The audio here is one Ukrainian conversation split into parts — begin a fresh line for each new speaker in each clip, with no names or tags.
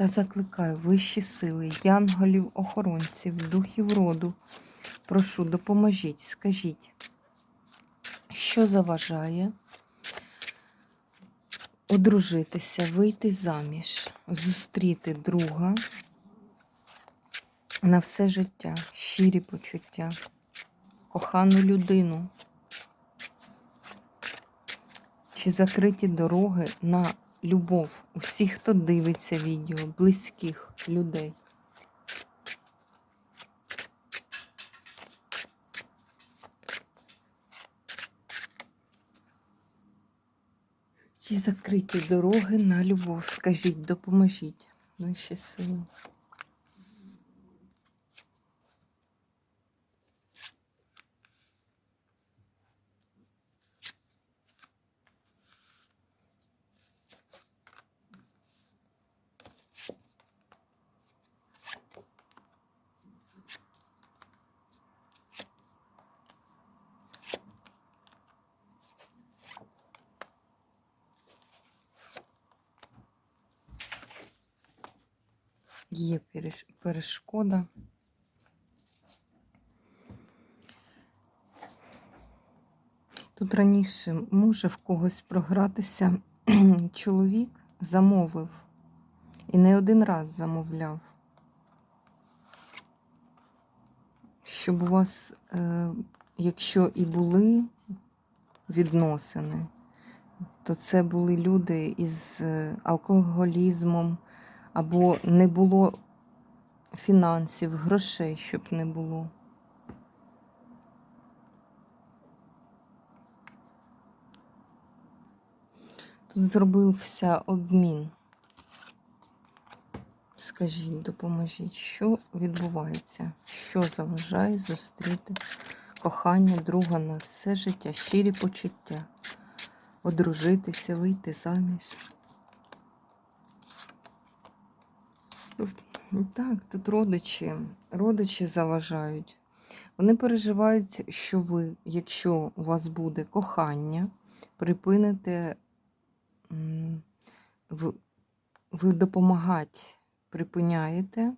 Та закликаю вищі сили, янголів, охоронців, духів роду. Прошу, допоможіть, скажіть, що заважає одружитися, вийти заміж, зустріти друга на все життя, щирі почуття, кохану людину. Чи закриті дороги на любов усіх, хто дивиться відео, близьких людей. Ті закриті дороги на любов. Скажіть, допоможіть Наші сили. Є перешкода. Тут раніше може в когось програтися чоловік замовив і не один раз замовляв, щоб у вас, е, якщо і були відносини, то це були люди із е, алкоголізмом, або не було фінансів, грошей, щоб не було. Тут зробився обмін. Скажіть, допоможіть, що відбувається, що заважає зустріти кохання друга на все життя, щирі почуття, одружитися, вийти заміж. Так, тут родичі, родичі заважають. Вони переживають, що ви, якщо у вас буде кохання, припините ви, допомагати припиняєте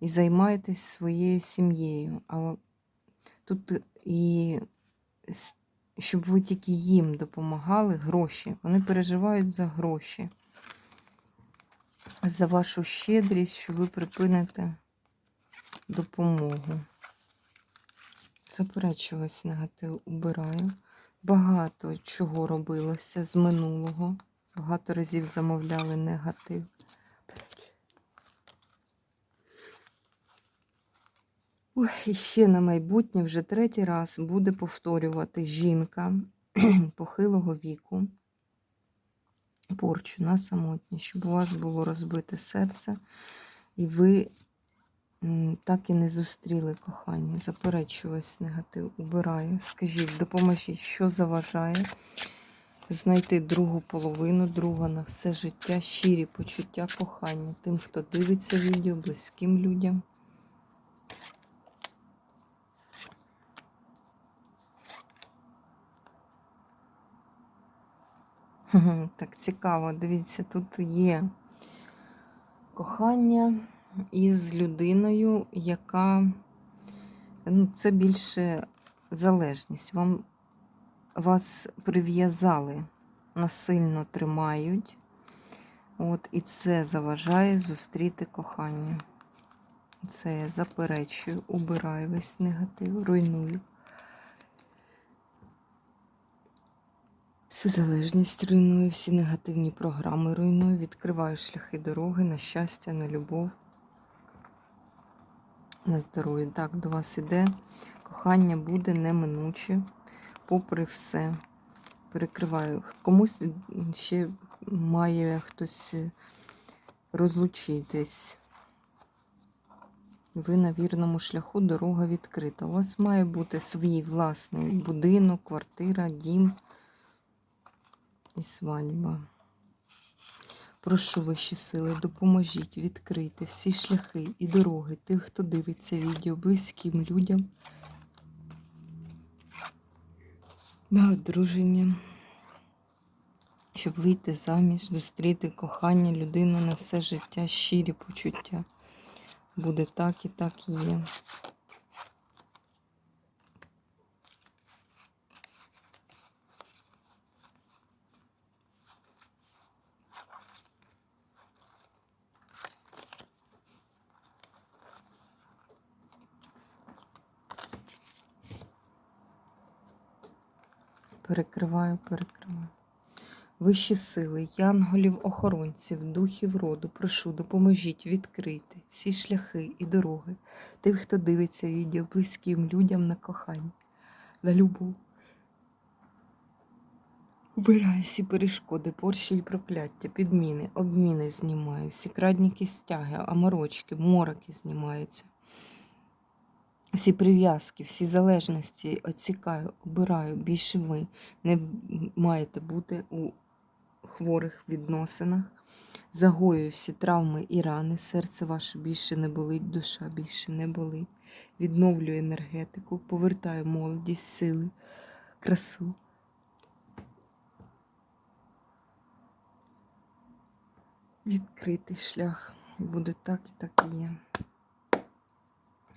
і займаєтесь своєю сім'єю. А тут і щоб ви тільки їм допомагали гроші. Вони переживають за гроші за вашу щедрість, що ви припините допомогу. Заперечуюсь негатив, убираю. Багато чого робилося з минулого. Багато разів замовляли негатив. Ой, ще на майбутнє вже третій раз буде повторювати жінка похилого віку порчу на самотність, щоб у вас було розбите серце, і ви так і не зустріли кохання. Заперечуюсь негатив, убираю. Скажіть, допоможіть, що заважає знайти другу половину, друга на все життя, щирі почуття кохання тим, хто дивиться відео, близьким людям. Так цікаво, дивіться, тут є кохання із людиною, яка ну, це більше залежність. Вам, вас прив'язали, насильно тримають. От, і це заважає зустріти кохання. Це я заперечую, убираю весь негатив, руйную. Всю залежність руйную, всі негативні програми руйную, відкриваю шляхи дороги на щастя, на любов, на здоров'я. Так, до вас іде. Кохання буде неминуче, попри все. Перекриваю. Комусь ще має хтось розлучитесь. Ви на вірному шляху, дорога відкрита. У вас має бути свій власний будинок, квартира, дім і свадьба. Прошу вищі сили, допоможіть відкрити всі шляхи і дороги тих, хто дивиться відео близьким людям на одруження, щоб вийти заміж, зустріти кохання, людину на все життя, щирі почуття. Буде так і так і є. Перекриваю, перекриваю. Вищі сили, янголів, охоронців, духів роду, прошу, допоможіть відкрити всі шляхи і дороги тих, хто дивиться відео близьким людям на кохання, на любов. Убираю всі перешкоди, порші і прокляття, підміни, обміни знімаю, всі крадніки стяги, аморочки, мороки знімаються. Всі прив'язки, всі залежності оцікаю, обираю. Більше ви не маєте бути у хворих відносинах. Загоюю всі травми і рани. Серце ваше більше не болить, душа більше не болить. Відновлюю енергетику, повертаю молодість, сили, красу. Відкритий шлях. Буде так і так і є.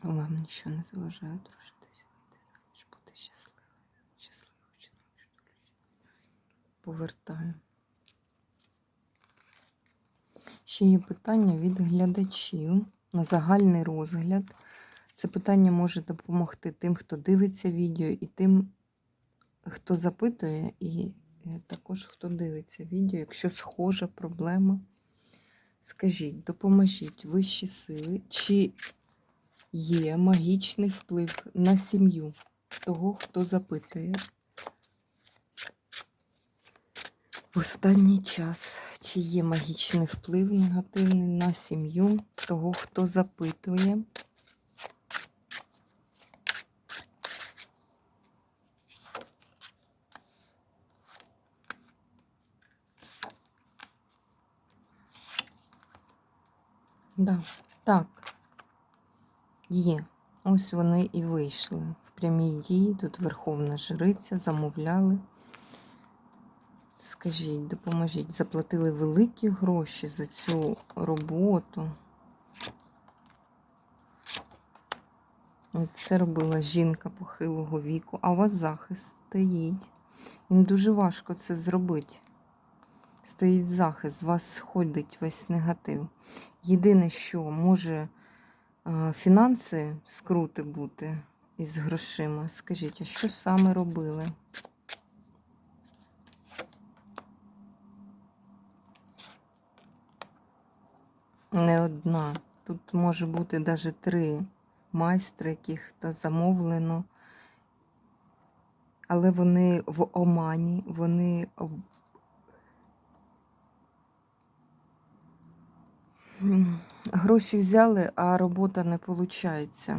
Вам нічого не заважає дружитися, вийти заміж, бути щасливою. Щасливою жіночою. Повертаю. Ще є питання від глядачів на загальний розгляд. Це питання може допомогти тим, хто дивиться відео, і тим, хто запитує, і е, також хто дивиться відео. Якщо схожа проблема, скажіть, допоможіть вищі сили, чи є магічний вплив на сім'ю того, хто запитує. В останній час, чи є магічний вплив негативний на сім'ю того, хто запитує. Да, так. Є. Ось вони і вийшли в прямій дії. Тут Верховна Жриця, замовляли. Скажіть, допоможіть, заплатили великі гроші за цю роботу. Це робила жінка похилого віку, а у вас захист стоїть. Їм дуже важко це зробити. Стоїть захист, з вас сходить весь негатив. Єдине, що може фінанси скрути бути із грошима. Скажіть, а що саме робили? Не одна. Тут може бути навіть три майстри, яких то замовлено. Але вони в омані, вони Гроші взяли, а робота не виходить.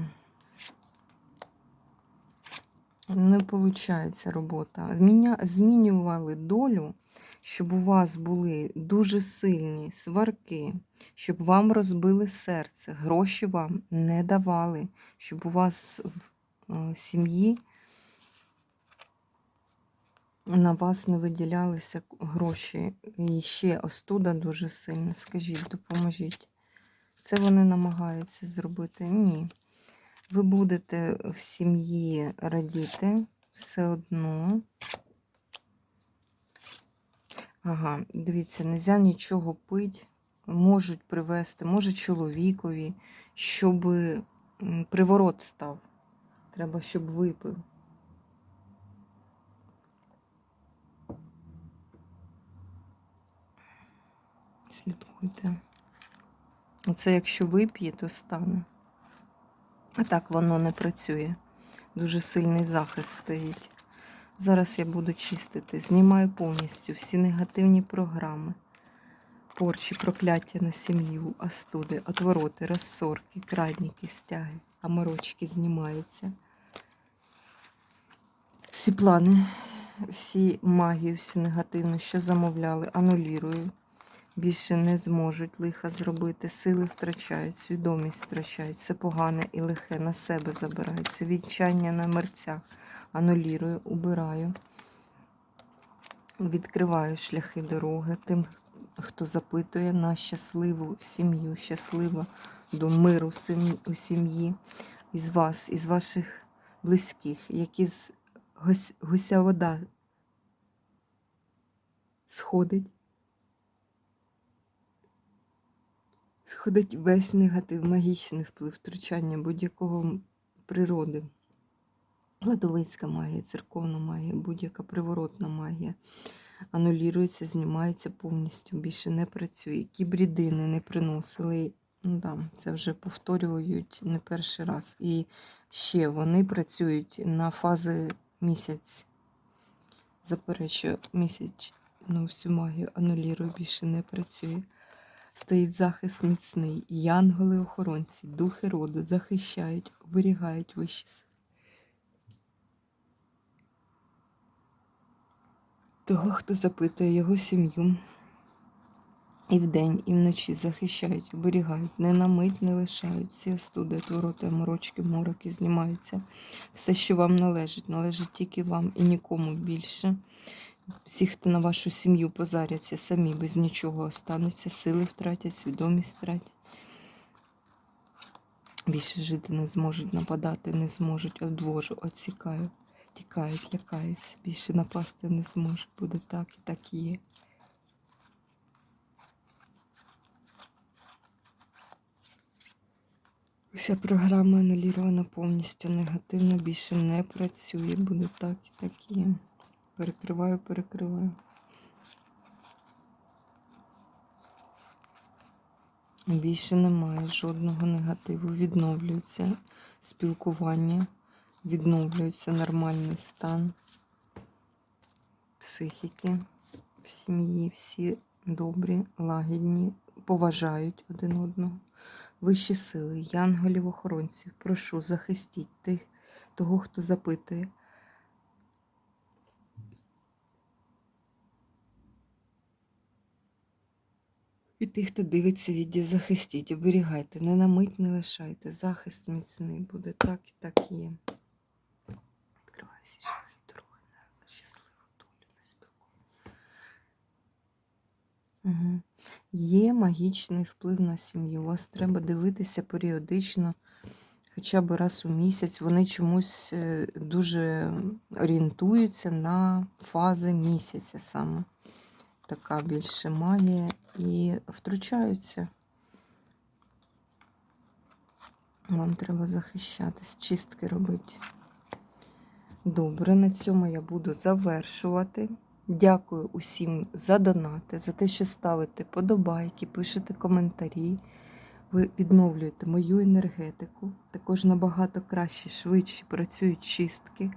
Не виходить робота. Зміня... Змінювали долю, щоб у вас були дуже сильні сварки, щоб вам розбили серце, гроші вам не давали, щоб у вас в е, сім'ї на вас не виділялися гроші. І ще остуда дуже сильна. Скажіть, допоможіть. Це вони намагаються зробити? Ні. Ви будете в сім'ї радіти все одно. Ага, дивіться, не можна нічого пити. Можуть привезти, може чоловікові, щоб приворот став. Треба, щоб випив. Слідкуйте. Оце якщо вип'є, то стане. А так воно не працює. Дуже сильний захист стоїть. Зараз я буду чистити. Знімаю повністю всі негативні програми. порчі, прокляття на сім'ю, астуди, отвороти, розсорки, крадніки, стяги, аморочки знімаються. Всі плани, всі магію, всю негативну, що замовляли, анулірую. Більше не зможуть лиха зробити, сили втрачають, свідомість втрачають, все погане і лихе на себе забирається, відчання на мерцях, анулірую, убираю, відкриваю шляхи дороги тим, хто запитує на щасливу сім'ю, щасливо до миру у сім'ї, із вас, із ваших близьких, які з гуся вода сходить. Сходить весь негатив, магічний вплив, втручання будь-якого природи. Кладовицька магія, церковна магія, будь-яка приворотна магія. Анулюється, знімається повністю, більше не працює. Які б рідини не приносили, ну да, це вже повторюють не перший раз. І ще вони працюють на фази місяць. Заперечую, місяць ну, всю магію анулюю, більше не працює. Стоїть захист міцний, янголи-охоронці, духи роду захищають, оберігають вищі. Того, хто запитує його сім'ю, і вдень, і вночі захищають, оберігають, не на мить не лишають. Всі остуди, твороти, морочки, мороки знімаються. Все, що вам належить, належить тільки вам і нікому більше. Всі, хто на вашу сім'ю позаряться, самі без нічого остануться, сили втратять, свідомість втратять. Більше жити не зможуть, нападати не зможуть, одвожу, отсікаю, тікають, лякаються. Більше напасти не зможуть. Буде так і так є. Вся програма анулірована повністю негативно, більше не працює. Буде так і так і є. Перекриваю, перекриваю. Більше немає жодного негативу. Відновлюється спілкування, відновлюється нормальний стан психіки в сім'ї. Всі добрі, лагідні, поважають один одного. Вищі сили, янголів-охоронців, прошу, захистіть тих, того, хто запитує. І тих, хто дивиться відео, захистіть, оберігайте, не на мить не лишайте. Захист міцний буде так і так є. Відкриваю всі шляхи дороги на щасливу долю, на спілкування. Угу. Є магічний вплив на сім'ю. Вас треба дивитися періодично, хоча б раз у місяць. Вони чомусь е, дуже орієнтуються на фази місяця саме. Така більше магія і втручаються. Вам треба захищатись, чистки робити. Добре, на цьому я буду завершувати. Дякую усім за донати, за те, що ставите подобайки, пишете коментарі. Ви відновлюєте мою енергетику. Також набагато краще, швидше працюють чистки.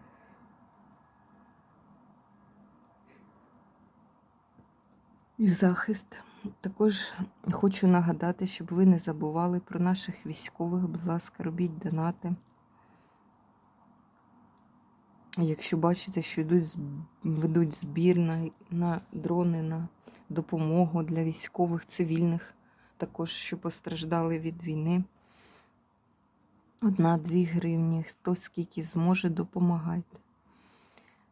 І захист. Також хочу нагадати, щоб ви не забували про наших військових. Будь ласка, робіть донати. Якщо бачите, що йдуть, ведуть збір на, на дрони, на допомогу для військових, цивільних, також що постраждали від війни. Одна-дві гривні, хто скільки зможе, допомагайте.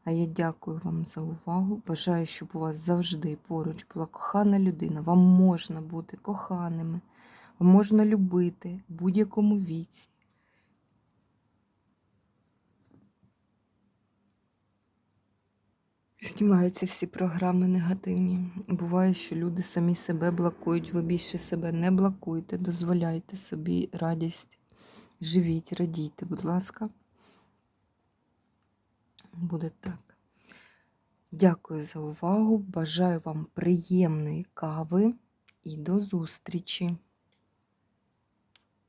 А я дякую вам за увагу. Бажаю, щоб у вас завжди поруч була кохана людина. Вам можна бути коханими, вам можна любити в будь-якому віці. Знімаються всі програми негативні. Буває, що люди самі себе блокують, ви більше себе не блокуйте, дозволяйте собі радість. Живіть, радійте, будь ласка. Буде так. Дякую за увагу. Бажаю вам приємної кави і до зустрічі!